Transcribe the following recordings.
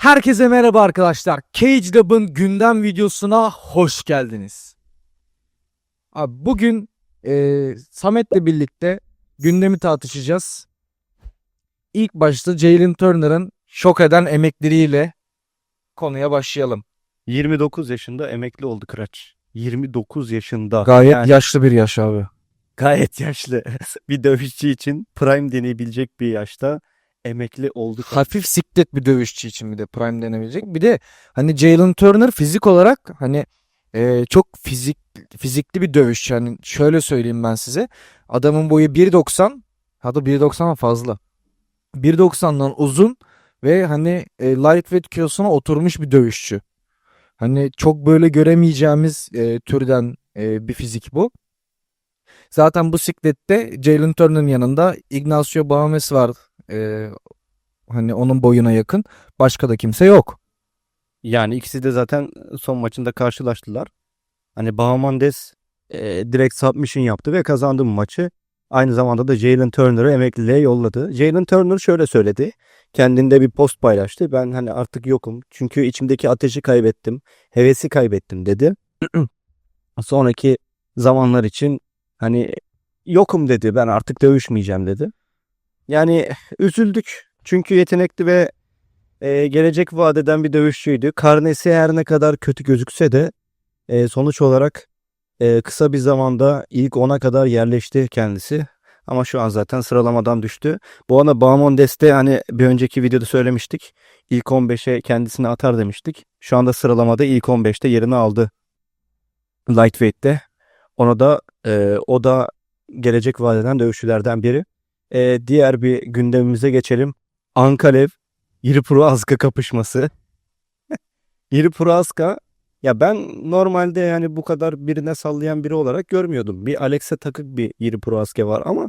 Herkese merhaba arkadaşlar. Cage Lab'ın gündem videosuna hoş geldiniz. Abi bugün e, Samet'le birlikte gündemi tartışacağız. İlk başta Jalen Turner'ın şok eden emekleriyle konuya başlayalım. 29 yaşında emekli oldu Kıraç. 29 yaşında. Gayet Yani yaşlı bir yaş abi. gayet yaşlı. bir dövüşçü için prime deneyebilecek bir yaşta emekli oldu. Hafif siklet bir dövüşçü için bir de prime denebilecek. Bir de hani Jalen Turner fizik olarak hani e, çok fizik fizikli bir dövüşçü. Yani şöyle söyleyeyim ben size. Adamın boyu 1.90 hatta 1.90'dan fazla. 1.90'dan uzun ve hani e, lightweight kilosuna oturmuş bir dövüşçü. Hani çok böyle göremeyeceğimiz e, türden e, bir fizik bu. Zaten bu siklette Jalen Turner'ın yanında Ignacio Bahames var. E, hani onun boyuna yakın. Başka da kimse yok. Yani ikisi de zaten son maçında karşılaştılar. Hani Bahamondes e, direkt submission yaptı ve kazandı bu maçı. Aynı zamanda da Jalen Turner'ı emekliliğe yolladı. Jalen Turner şöyle söyledi. Kendinde bir post paylaştı. Ben hani artık yokum. Çünkü içimdeki ateşi kaybettim. Hevesi kaybettim dedi. Sonraki zamanlar için hani yokum dedi. Ben artık dövüşmeyeceğim dedi. Yani üzüldük. Çünkü yetenekli ve e, gelecek vadeden bir dövüşçüydü. Karnesi her ne kadar kötü gözükse de e, sonuç olarak e, kısa bir zamanda ilk 10'a kadar yerleşti kendisi. Ama şu an zaten sıralamadan düştü. Bu arada Bahamondes'te hani bir önceki videoda söylemiştik. İlk 15'e kendisini atar demiştik. Şu anda sıralamada ilk 15'te yerini aldı. Lightweight'te. Ona da e, o da gelecek vadeden dövüşçülerden biri. E, diğer bir gündemimize geçelim. Ankalev Yiri Proazka kapışması. Yiri Proazka ya ben normalde yani bu kadar birine sallayan biri olarak görmüyordum. Bir Alex'e takık bir Yiri Proazka var ama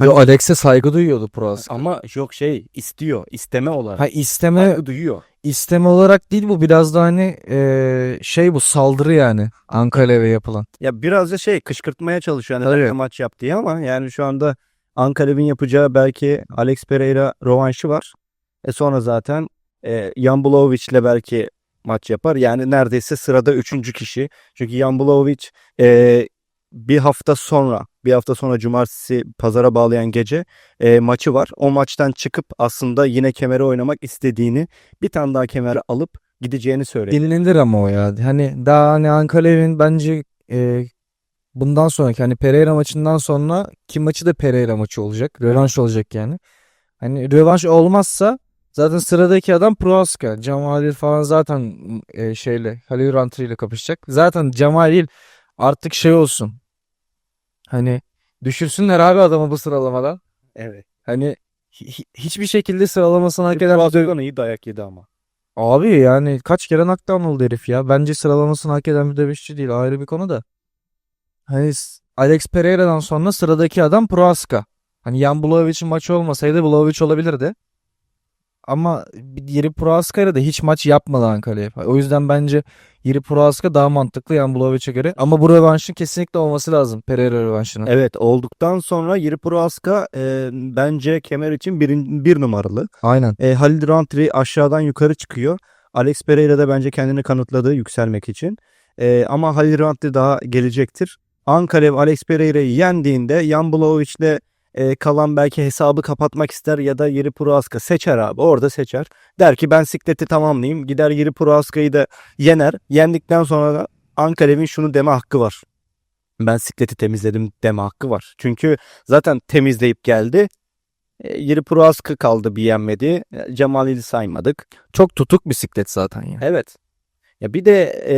Yo Alex'e saygı duyuyordu Proas. ama yok şey istiyor isteme olarak. Ha isteme Saygı duyuyor. isteme olarak değil bu biraz da hani e, şey bu saldırı yani Ankara'ya yapılan. Ya biraz da şey kışkırtmaya çalışıyor hani maç yap diye ama yani şu anda Ankara'nın yapacağı belki Alex Pereira rovanşı var. E sonra zaten e, Jan Blachowicz belki maç yapar. Yani neredeyse sırada üçüncü kişi. Çünkü Jan Blachowicz e, bir hafta sonra bir hafta sonra cumartesi pazara bağlayan gece e, maçı var. O maçtan çıkıp aslında yine kemeri oynamak istediğini bir tane daha kemeri alıp gideceğini söyledi. Dinlenir ama o ya. Hani daha hani Ankara'nın bence e, bundan sonraki hani Pereira maçından sonra kim maçı da Pereira maçı olacak. Rövanş olacak yani. Hani rövanş olmazsa zaten sıradaki adam Proaska. Cemalil falan zaten e, şeyle Halil Rantri ile kapışacak. Zaten Cemalil artık şey olsun. Hani düşürsünler abi adamı bu sıralamadan. Evet. Hani hi- hi- hiçbir şekilde sıralamasını hak eden Proazka'dan iyi dayak yedi ama. Abi yani kaç kere knockdown oldu herif ya. Bence sıralamasını hak eden bir dövüşçü değil. Ayrı bir konu da. Hani Alex Pereira'dan sonra sıradaki adam Proaska. Hani Jan Blachowicz'in maçı olmasaydı Blachowicz olabilirdi. Ama Yeri Proaska'yla da hiç maç yapmadı Ankara'ya. O yüzden bence Yeri Proaska daha mantıklı Jan Blachowicz'e göre. Ama bu rövanşın kesinlikle olması lazım. Pereira rövanşının. Evet olduktan sonra Yiri Proaska e, bence kemer için bir, bir numaralı. Aynen. E, Halil Roundtree aşağıdan yukarı çıkıyor. Alex Pereira da bence kendini kanıtladı yükselmek için. E, ama Halil Roundtree daha gelecektir. Ankalev Alex Pereira'yı yendiğinde Jan Blachowicz'le e, kalan belki hesabı kapatmak ister ya da Yiri Proaska seçer abi. Orada seçer. Der ki ben sikleti tamamlayayım. Gider Yiri Proaska'yı da yener. Yendikten sonra da Ankalev'in şunu deme hakkı var. Ben sikleti temizledim deme hakkı var. Çünkü zaten temizleyip geldi. E, Yiri Proaska kaldı bir yenmedi. E, Cemal'i saymadık. Çok tutuk bisiklet zaten ya. Evet. Ya bir de e,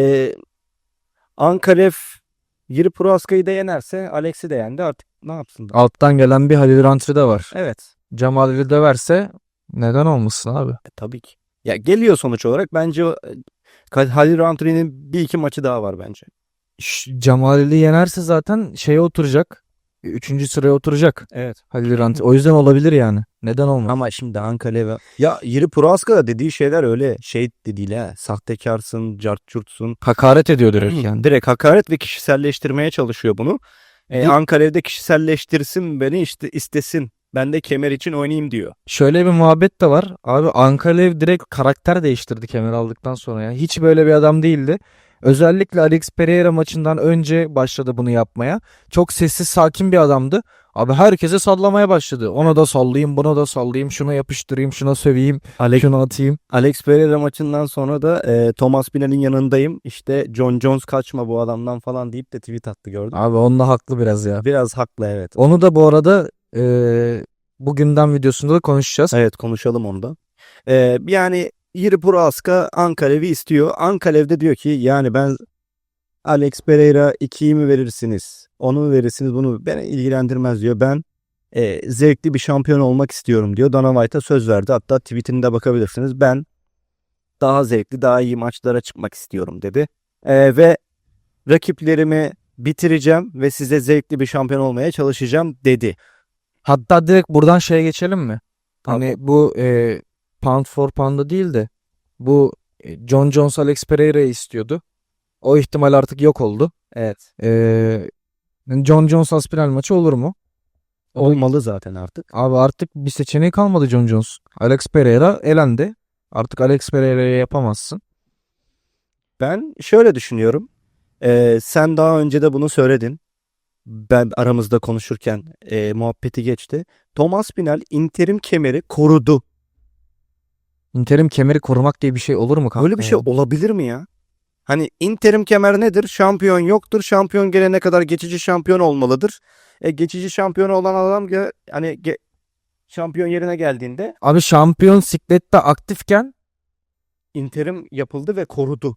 Ankalev Yiri Proaska'yı da yenerse Alex'i de yendi artık ne yapsın? Alttan gelen bir Halil Rantri de var. Evet. Cemal'i döverse neden olmasın abi? E, tabii ki. Ya geliyor sonuç olarak bence e, Halil Rountree'nin bir iki maçı daha var bence. Cemal'i yenerse zaten şeye oturacak. Üçüncü sıraya oturacak Evet. Halil Rantri. O yüzden olabilir yani. Neden olmaz? Ama şimdi Ankalev ya Yiri Proaska da dediği şeyler öyle şey de değil ha. Sahtekarsın, cartçurtsun. Hakaret ediyor direkt yani. Direkt hakaret ve kişiselleştirmeye çalışıyor bunu. E, Bu- Ankara'da kişiselleştirsin beni işte istesin Ben de kemer için oynayayım diyor. Şöyle bir muhabbet de var. Abi Ankalev direkt karakter değiştirdi kemer aldıktan sonra ya. Hiç böyle bir adam değildi. Özellikle Alex Pereira maçından önce başladı bunu yapmaya. Çok sessiz sakin bir adamdı. Abi herkese sallamaya başladı. Ona da sallayayım, buna da sallayayım, şuna yapıştırayım, şuna söveyim, Alex, şunu atayım. Alex Pereira maçından sonra da e, Thomas Pinel'in yanındayım. İşte John Jones kaçma bu adamdan falan deyip de tweet attı gördün. mü? Abi onda haklı biraz ya. Biraz haklı evet. Onu da bu arada eee bu gündem videosunda da konuşacağız. Evet konuşalım onu da. Ee, yani Yiri Prohaska Ankalev'i istiyor. Ankalev de diyor ki yani ben Alex Pereira 2'yi mi verirsiniz? Onu mu verirsiniz? Bunu beni ilgilendirmez diyor. Ben e, zevkli bir şampiyon olmak istiyorum diyor. Dana White'a söz verdi. Hatta tweetinde bakabilirsiniz. Ben daha zevkli, daha iyi maçlara çıkmak istiyorum dedi. Ee, ve rakiplerimi bitireceğim ve size zevkli bir şampiyon olmaya çalışacağım dedi. Hatta direkt buradan şeye geçelim mi? Hani bu e, pound for pound'da değil de bu e, John Jones Alex Pereira'yı istiyordu. O ihtimal artık yok oldu. Evet. E, John Jones Aspinall maçı olur mu? Olmalı zaten artık. Abi artık bir seçeneği kalmadı John Jones. Alex Pereira elendi. Artık Alex Pereira'ya yapamazsın. Ben şöyle düşünüyorum. Ee, sen daha önce de bunu söyledin. Ben aramızda konuşurken e, muhabbeti geçti. Thomas Pinel interim kemeri korudu. Interim kemeri korumak diye bir şey olur mu kanka? Böyle bir şey olabilir mi ya? Hani interim kemer nedir? Şampiyon yoktur. Şampiyon gelene kadar geçici şampiyon olmalıdır. E, geçici şampiyon olan adam ge- hani ge- şampiyon yerine geldiğinde Abi şampiyon siklette aktifken interim yapıldı ve korudu.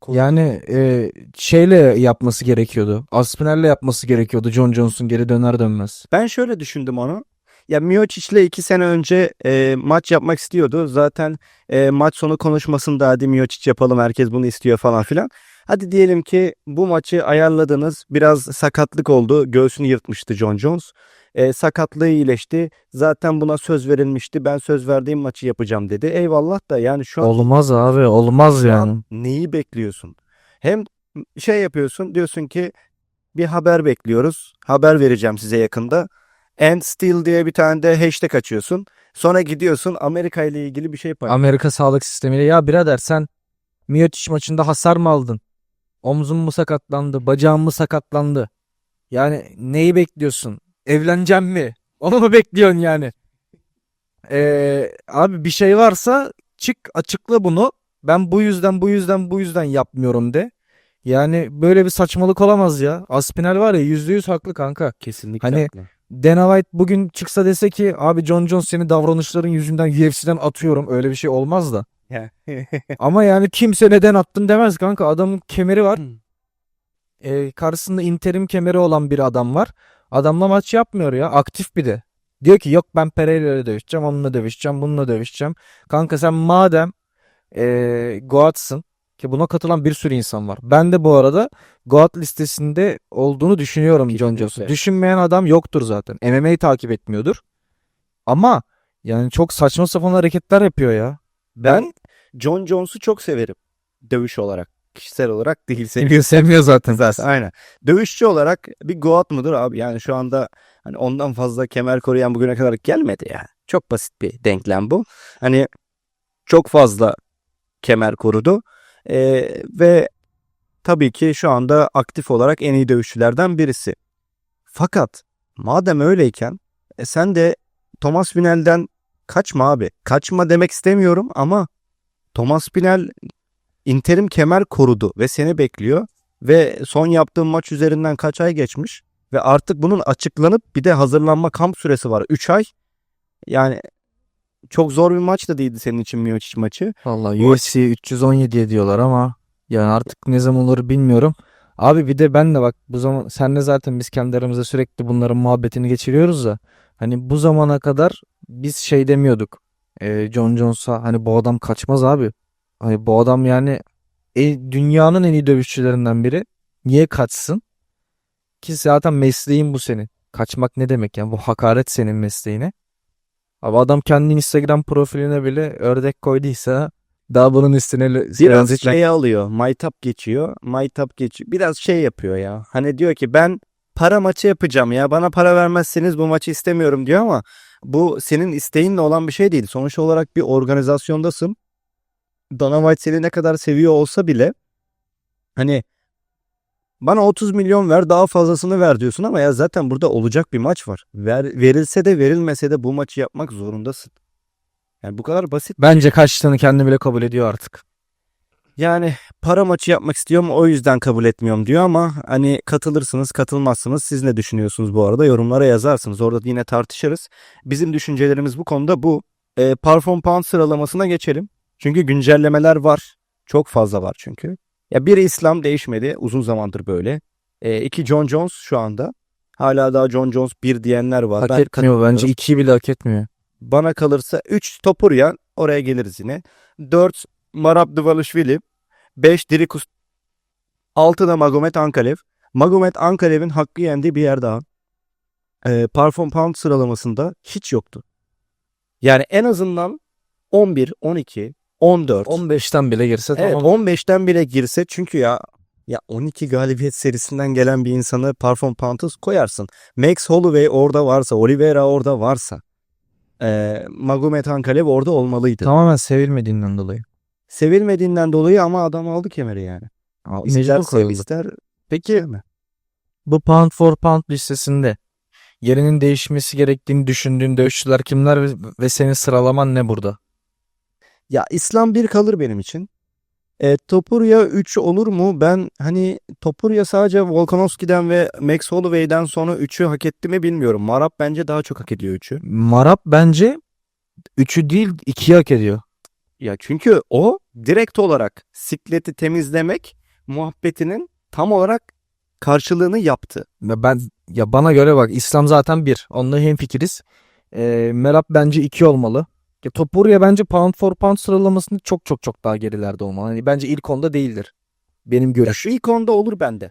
Korudu. yani e, şeyle yapması gerekiyordu. Aspinall'le yapması gerekiyordu John Jones'un geri döner dönmez. Ben şöyle düşündüm onu. Ya Miocic'le iki sene önce e, maç yapmak istiyordu. Zaten e, maç sonu konuşmasında hadi Miocic yapalım herkes bunu istiyor falan filan. Hadi diyelim ki bu maçı ayarladınız. Biraz sakatlık oldu. Göğsünü yırtmıştı John Jones. E, sakatlığı iyileşti. Zaten buna söz verilmişti. Ben söz verdiğim maçı yapacağım dedi. Eyvallah da yani şu an Olmaz abi olmaz yani. neyi bekliyorsun? Hem şey yapıyorsun diyorsun ki bir haber bekliyoruz. Haber vereceğim size yakında. And still diye bir tane de hashtag açıyorsun. Sonra gidiyorsun Amerika ile ilgili bir şey paylaşıyorsun. Amerika sağlık sistemiyle ya birader sen Miocic maçında hasar mı aldın? Omzun mu sakatlandı? Bacağın mı sakatlandı? Yani neyi bekliyorsun? Evleneceğim mi? Onu mu bekliyorsun yani? Ee, abi bir şey varsa çık açıkla bunu. Ben bu yüzden bu yüzden bu yüzden yapmıyorum de. Yani böyle bir saçmalık olamaz ya. Aspinal var ya yüzde yüz haklı kanka. Kesinlikle Hani- haklı. Dana White bugün çıksa dese ki abi John Jones seni davranışların yüzünden UFC'den atıyorum. Öyle bir şey olmaz da. Ama yani kimse neden attın demez kanka. Adamın kemeri var. Ee, karşısında interim kemeri olan bir adam var. Adamla maç yapmıyor ya. Aktif bir de. Diyor ki yok ben Pereira'yla dövüşeceğim. Onunla dövüşeceğim. Bununla dövüşeceğim. Kanka sen madem ee, Goat'sın ki buna katılan bir sürü insan var. Ben de bu arada Goat listesinde olduğunu düşünüyorum John Kesinlikle. Jones'un. Düşünmeyen adam yoktur zaten. MMA'yi takip etmiyordur. Ama yani çok saçma sapan hareketler yapıyor ya. Ben John Jones'u çok severim. Dövüş olarak. Kişisel olarak değil. Seviyor sevmiyor zaten. Zaten aynen. Dövüşçü olarak bir Goat mıdır abi? Yani şu anda hani ondan fazla kemer koruyan bugüne kadar gelmedi yani. Çok basit bir denklem bu. Hani çok fazla kemer korudu. Ee, ve tabii ki şu anda aktif olarak en iyi dövüşçülerden birisi. Fakat madem öyleyken e, sen de Thomas Pinel'den kaçma abi. Kaçma demek istemiyorum ama Thomas Pinel interim kemer korudu ve seni bekliyor. Ve son yaptığın maç üzerinden kaç ay geçmiş ve artık bunun açıklanıp bir de hazırlanma kamp süresi var. 3 ay. Yani çok zor bir maç da değildi senin için Miocic maçı. Vallahi Bu- UFC 317 diyorlar ama yani artık ne zaman olur bilmiyorum. Abi bir de ben de bak bu zaman senle zaten biz kendi aramızda sürekli bunların muhabbetini geçiriyoruz da hani bu zamana kadar biz şey demiyorduk. Ee, John Jones'a hani bu adam kaçmaz abi. Hani bu adam yani e- dünyanın en iyi dövüşçülerinden biri. Niye kaçsın? Ki zaten mesleğin bu senin. Kaçmak ne demek yani bu hakaret senin mesleğine. Abi adam kendi Instagram profiline bile ördek koyduysa daha bunun üstüne Biraz biraz şey alıyor. Maytap geçiyor. Maytap geçiyor. Biraz şey yapıyor ya. Hani diyor ki ben para maçı yapacağım ya bana para vermezseniz bu maçı istemiyorum diyor ama bu senin isteğinle olan bir şey değil. Sonuç olarak bir organizasyondasın. Dana White seni ne kadar seviyor olsa bile hani bana 30 milyon ver daha fazlasını ver diyorsun ama ya zaten burada olacak bir maç var. Ver, verilse de verilmese de bu maçı yapmak zorundasın. Yani bu kadar basit. Bence kaçtığını kendi bile kabul ediyor artık. Yani para maçı yapmak istiyorum o yüzden kabul etmiyorum diyor ama hani katılırsınız katılmazsınız siz ne düşünüyorsunuz bu arada yorumlara yazarsınız orada yine tartışırız. Bizim düşüncelerimiz bu konuda bu. E, Parfum Pound sıralamasına geçelim. Çünkü güncellemeler var. Çok fazla var çünkü. Ya bir İslam değişmedi uzun zamandır böyle. E, iki John Jones şu anda. Hala daha John Jones bir diyenler var. Hak Ben etmiyor bence. ikiyi bile hak etmiyor. Bana kalırsa 3 Topuryan oraya geliriz yine. 4 Marab Dvalishvili. 5 Dirikus. 6 da Magomed Ankalev. Magomed Ankalev'in hakkı yendiği bir yer daha. Ee, Parfum Pound sıralamasında hiç yoktu. Yani en azından 11, 12, 14. 15'ten bile girse Evet tamam. 15'ten bile girse çünkü ya ya 12 galibiyet serisinden gelen bir insanı Parfum Pound'a koyarsın. Max Holloway orada varsa, Oliveira orada varsa, e, Magomed Ankalev orada olmalıydı. Tamamen sevilmediğinden dolayı. Sevilmediğinden dolayı ama adam aldı kemeri yani. Mecbur İster sev, ister Peki sevme. bu pound for pound listesinde yerinin değişmesi gerektiğini düşündüğün dövüşçüler kimler ve, ve senin sıralaman ne burada? Ya İslam bir kalır benim için. E, Topuria 3 olur mu? Ben hani Topuria sadece Volkanovski'den ve Max Holloway'den sonra 3'ü hak etti mi bilmiyorum. Marap bence daha çok hak ediyor 3'ü. Marap bence 3'ü değil 2'yi hak ediyor. Ya çünkü o direkt olarak sikleti temizlemek muhabbetinin tam olarak karşılığını yaptı. Ya Ben ya bana göre bak İslam zaten bir. Onunla hemfikiriz. Ee, Merab bence 2 olmalı. Ya Topuria bence pound for pound sıralamasında çok çok çok daha gerilerde olmalı. Hani bence ilk onda değildir. Benim Ya görüşüm. ilk onda olur bende.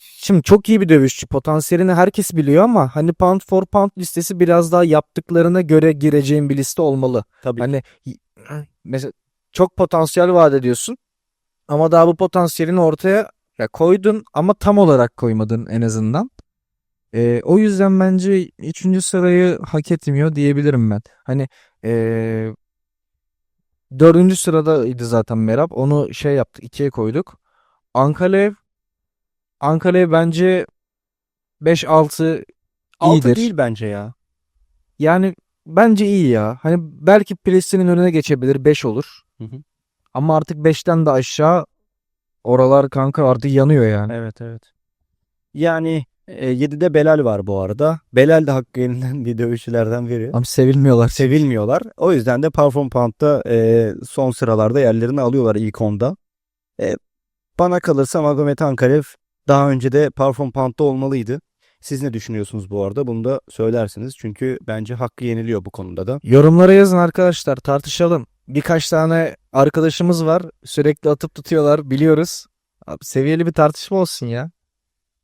Şimdi çok iyi bir dövüşçü. Potansiyelini herkes biliyor ama hani pound for pound listesi biraz daha yaptıklarına göre gireceğin bir liste olmalı. Tabii. Hani mesela çok potansiyel vaat ediyorsun ama daha bu potansiyelini ortaya ya koydun ama tam olarak koymadın en azından. Ee, o yüzden bence 3. sırayı hak etmiyor diyebilirim ben. Hani ee, 4. sıradaydı zaten Merab. Onu şey yaptık, ikiye koyduk. Ankalev Ankalev bence 5-6 Altı iyidir. değil bence ya. Yani bence iyi ya. Hani belki Presti'nin önüne geçebilir 5 olur. Hı hı. Ama artık 5'ten de aşağı oralar kanka artık yanıyor yani. Evet evet. Yani e, 7'de Belal var bu arada. Belal de hakkı yenilen bir dövüşçülerden biri. Ama sevilmiyorlar. Sevilmiyorlar. O yüzden de Parfum Pound'da e, son sıralarda yerlerini alıyorlar ilk onda. E, bana kalırsa Magomed Ankalev daha önce de Parfum Pound'da olmalıydı. Siz ne düşünüyorsunuz bu arada? Bunu da söylersiniz. Çünkü bence hakkı yeniliyor bu konuda da. Yorumlara yazın arkadaşlar tartışalım. Birkaç tane arkadaşımız var. Sürekli atıp tutuyorlar biliyoruz. Abi, seviyeli bir tartışma olsun ya.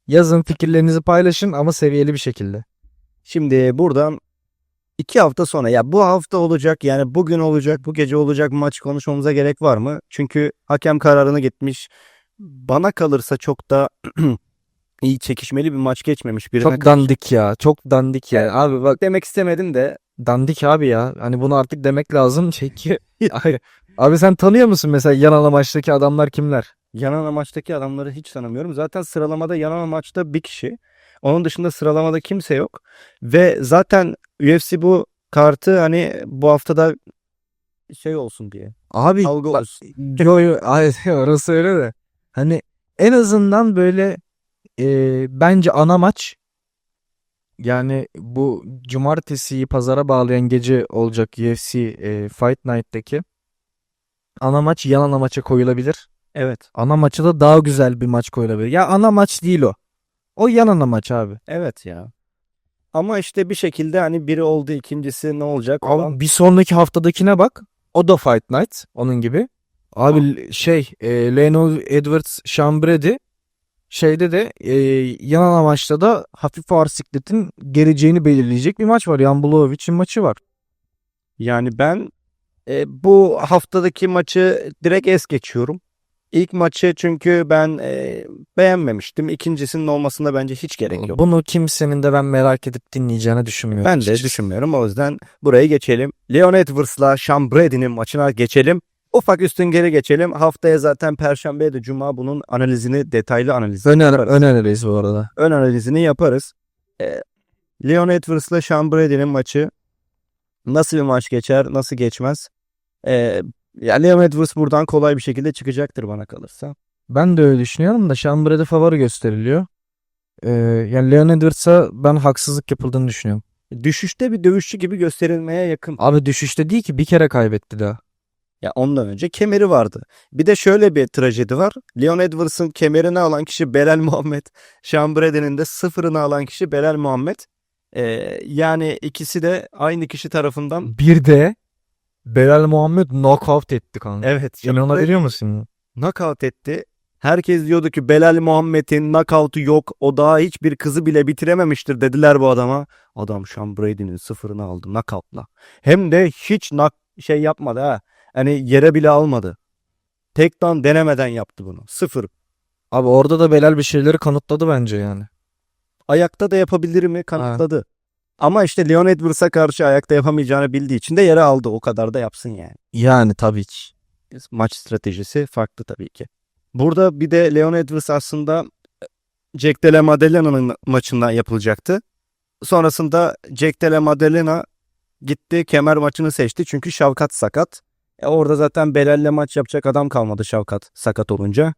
Yazın fikirlerinizi paylaşın ama seviyeli bir şekilde. Şimdi buradan iki hafta sonra ya bu hafta olacak yani bugün olacak bu gece olacak maç konuşmamıza gerek var mı? Çünkü hakem kararını gitmiş. Bana kalırsa çok da iyi çekişmeli bir maç geçmemiş. Birine Çok dandik ya. Çok dandik ya. Abi bak demek istemedim de dandik abi ya. Hani bunu artık demek lazım. Ay, abi sen tanıyor musun mesela yan maçtaki adamlar kimler? Yanan maçtaki adamları hiç tanımıyorum. Zaten sıralamada yanan maçta bir kişi. Onun dışında sıralamada kimse yok. Ve zaten UFC bu kartı hani bu haftada şey olsun diye. Abi Kavga bak, olsun. yo, yo, orası öyle de. Hani en azından böyle e, bence ana maç yani bu cumartesiyi pazara bağlayan gece olacak UFC e, Fight Night'taki ana maç yan ana maça koyulabilir. Evet. Ana maça da daha güzel bir maç koyulabilir. Ya ana maç değil o. O yan ana maç abi. Evet ya. Ama işte bir şekilde hani biri oldu ikincisi ne olacak? Abi bir sonraki haftadakine bak. O da Fight Night. Onun gibi. Abi şey e, Leno Edwards Brady şeyde de e, yan ana maçta da hafif ağır sikletin geleceğini belirleyecek bir maç var. Jan Blachowicz maçı var. Yani ben e, bu haftadaki maçı direkt es geçiyorum. İlk maçı çünkü ben e, beğenmemiştim. İkincisinin olmasına bence hiç gerek yok. Bunu kimsenin de ben merak edip dinleyeceğini düşünmüyorum. Ben de açıkçası. düşünmüyorum. O yüzden buraya geçelim. Leon Edwards'la Sean Brady'nin maçına geçelim. Ufak üstün geri geçelim. Haftaya zaten Perşembe ya da Cuma bunun analizini, detaylı analizini Öner, yaparız. öneririz bu arada. ön analizini yaparız. Ee, Leon Edwards'la Sean Brady'nin maçı nasıl bir maç geçer, nasıl geçmez? Ee, ya Leon Edwards buradan kolay bir şekilde çıkacaktır bana kalırsa. Ben de öyle düşünüyorum da Brady favori gösteriliyor. Ee, yani Leon Edwards'a ben haksızlık yapıldığını düşünüyorum. Düşüşte bir dövüşçü gibi gösterilmeye yakın. Abi düşüşte değil ki bir kere kaybetti daha. Ya ondan önce kemeri vardı. Bir de şöyle bir trajedi var. Leon Edwards'ın kemerini alan kişi Belal Muhammed. Sean Brady'nin de sıfırını alan kişi Belal Muhammed. Ee, yani ikisi de aynı kişi tarafından Bir de Belal Muhammed knockout etti kanka. evet İnanabiliyor musun? knockout etti. Herkes diyordu ki Belal Muhammed'in knockout'u yok. O daha hiçbir kızı bile bitirememiştir dediler bu adama. Adam Sean Brady'nin sıfırını aldı knockout'la. Hem de hiç nak şey yapmadı ha. Hani yere bile almadı. Tekten denemeden yaptı bunu. Sıfır. Abi orada da Belal bir şeyleri kanıtladı bence yani. Ayakta da yapabilir mi kanıtladı. Ama işte Leon Edwards'a karşı ayakta yapamayacağını bildiği için de yere aldı. O kadar da yapsın yani. Yani tabii ki. maç stratejisi farklı tabii ki. Burada bir de Leon Edwards aslında Jack Della Maddalenna'nın maçından yapılacaktı. Sonrasında Jack Della Maddalena gitti kemer maçını seçti çünkü Şavkat sakat. E orada zaten Belal'le maç yapacak adam kalmadı Şavkat sakat olunca.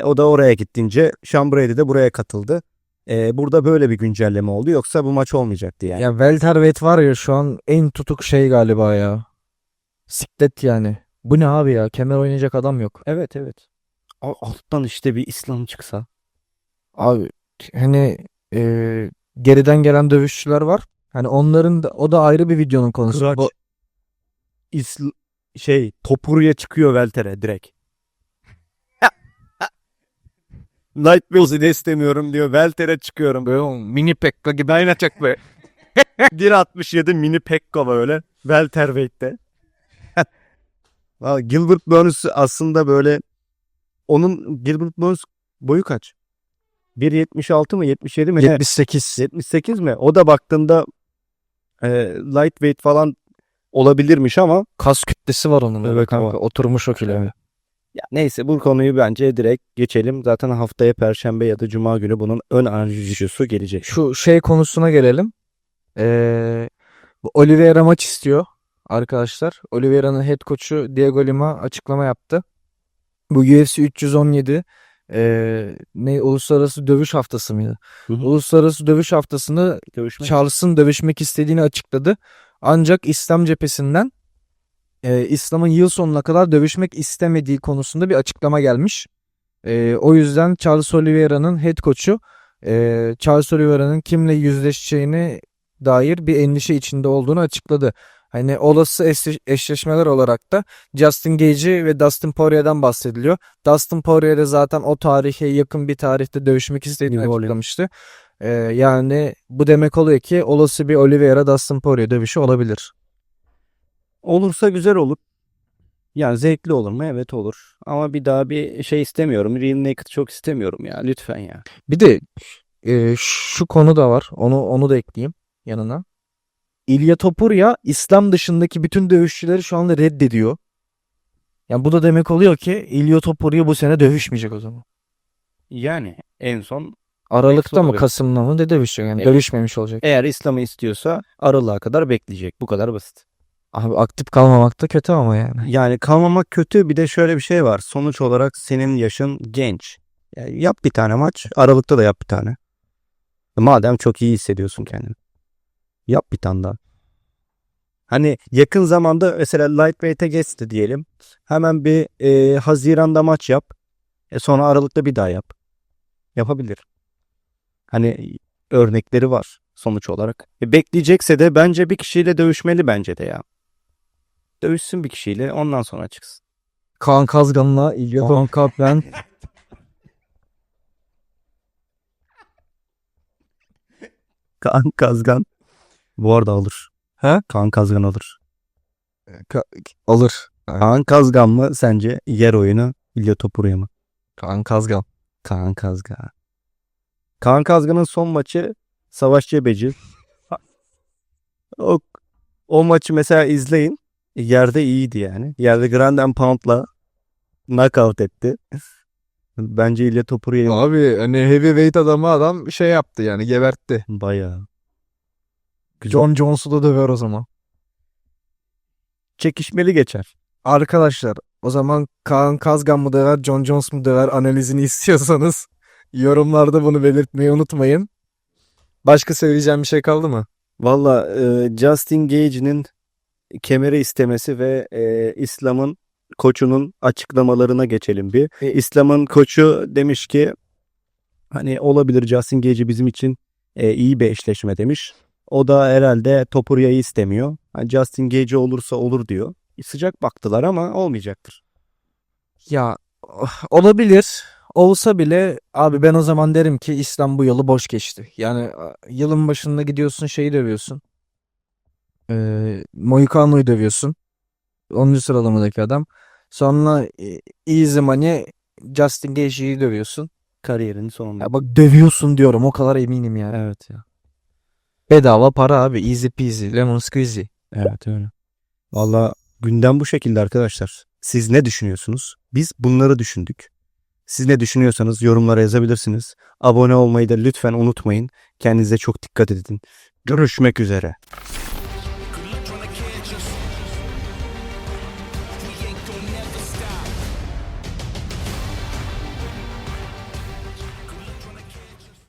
E o da oraya gittince Sean Brady de buraya katıldı. E burada böyle bir güncelleme oldu yoksa bu maç olmayacaktı yani. Ya welterweight var ya şu an en tutuk şey galiba ya. Siklet yani. Bu ne abi ya? Kemer oynayacak adam yok. Evet evet. A- Alttan işte bir İslam çıksa. Abi hani e, geriden gelen dövüşçüler var. Hani onların da o da ayrı bir videonun konusu. Kıraç. Bu- İsl şey topuruya çıkıyor Velter'e direkt. Light de istemiyorum diyor. Velter'e çıkıyorum. Böyle mini pekka gibi Aynacak be. 1.67 mini Pekkova öyle. Welterweight'te. Valla Gilbert Burns aslında böyle onun Gilbert Burns boyu kaç? 1.76 mı 77 mi? ne? 78. 78 mi? O da baktığında e, lightweight falan olabilirmiş ama Kas kütlesi var onun. Evet, kanka. Oturmuş o kilo. Evet. Ya neyse bu konuyu bence direkt geçelim. Zaten haftaya perşembe ya da cuma günü bunun ön analizi gelecek. Şu şey konusuna gelelim. Ee, Oliveira maç istiyor arkadaşlar. Oliveira'nın head coach'u Diego Lima açıklama yaptı. Bu UFC 317 ee, ne uluslararası dövüş haftası mıydı? Hı hı. Uluslararası dövüş haftasını Görüşmek Charles'ın dövüşmek istediğini açıkladı. Ancak İslam cephesinden e, İslam'ın yıl sonuna kadar dövüşmek istemediği konusunda bir açıklama gelmiş. E, o yüzden Charles Oliveira'nın head coach'u e, Charles Oliveira'nın kimle yüzleşeceğine dair bir endişe içinde olduğunu açıkladı. Hani olası eşleş- eşleşmeler olarak da Justin Gage'i ve Dustin Poirier'den bahsediliyor. Dustin Poirier de zaten o tarihe yakın bir tarihte dövüşmek istediğini New açıklamıştı. Ee, yani bu demek oluyor ki olası bir Oliveira Dustin Poirier dövüşü olabilir. Olursa güzel olur. Yani zevkli olur mu? Evet olur. Ama bir daha bir şey istemiyorum. Real Naked çok istemiyorum ya. Lütfen ya. Bir de e, şu konu da var. Onu onu da ekleyeyim yanına. İlya Topuria İslam dışındaki bütün dövüşçüleri şu anda reddediyor. Yani bu da demek oluyor ki İlya Topuria bu sene dövüşmeyecek o zaman. Yani en son Aralıkta mı olabilir. Kasım'da mı ne dövüşecek yani Evet. dövüşmemiş olacak. eğer İslam'ı istiyorsa aralığa kadar bekleyecek. Bu kadar basit. Abi aktif kalmamak da kötü ama yani. Yani kalmamak kötü. Bir de şöyle bir şey var. Sonuç olarak senin yaşın genç. Yani yap bir tane maç. Aralıkta da yap bir tane. Madem çok iyi hissediyorsun kendini. Yap bir tane daha. Hani yakın zamanda mesela lightweight'e geçti diyelim. Hemen bir e, Haziran'da maç yap. E sonra Aralık'ta bir daha yap. Yapabilir. Hani örnekleri var sonuç olarak. E, bekleyecekse de bence bir kişiyle dövüşmeli bence de ya. Dövüşsün bir kişiyle ondan sonra çıksın. Kaan Kazgan'la İlya Kaan ben Kaan Kazgan. Bu arada alır. He? Kaan Kazgan alır. Ka- alır. Kaan Kazgan mı sence yer oyunu İlya Topuria mı? Kaan Kazgan. Kaan Kazgan. Kaan Kazgan'ın son maçı Savaş Cebeci. o, o maçı mesela izleyin. Yerde iyiydi yani. Yerde Grand and Pound'la knockout etti. Bence İlya Topurya'yı Abi hani heavyweight adamı adam şey yaptı yani gebertti. bayağı. Güzel. John Jones'u da döver o zaman. Çekişmeli geçer. Arkadaşlar o zaman Kaan Kazgan mı döver, John Jones mu döver analizini istiyorsanız yorumlarda bunu belirtmeyi unutmayın. Başka söyleyeceğim bir şey kaldı mı? Valla e, Justin Gage'nin kemeri istemesi ve e, İslam'ın koçunun açıklamalarına geçelim bir. E- İslam'ın koçu demiş ki hani olabilir Justin Gage bizim için e, iyi bir eşleşme demiş. O da herhalde Topurya'yı istemiyor. Hani Justin Gage olursa olur diyor. Sıcak baktılar ama olmayacaktır. Ya oh, olabilir. Olsa bile abi ben o zaman derim ki İslam bu yolu boş geçti. Yani yılın başında gidiyorsun şeyi dövüyorsun. Ee, Moicano'yu dövüyorsun. 10. sıralamadaki adam. Sonra e, Easy Money Justin Gage'yi dövüyorsun. Kariyerinin sonunda. Ya bak dövüyorsun diyorum o kadar eminim yani. Evet ya. Bedava para abi easy peasy lemon squeezy. Evet öyle. Valla gündem bu şekilde arkadaşlar. Siz ne düşünüyorsunuz? Biz bunları düşündük. Siz ne düşünüyorsanız yorumlara yazabilirsiniz. Abone olmayı da lütfen unutmayın. Kendinize çok dikkat edin. Görüşmek üzere.